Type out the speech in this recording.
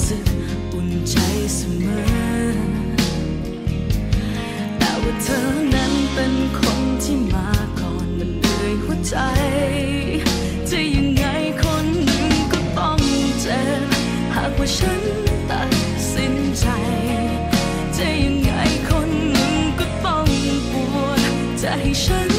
สึกอุ่นใจเสมอ แต่ว่าเธอนั้นเป็นคนที่มาก่อนมันเลยหัวใจ จะยังไงคนหนึ่งก็ต้องเจ็บหากว่าฉันตัดสินใจ จะยังไงคนหนึ่งก็ต้องปวดจะให้ฉัน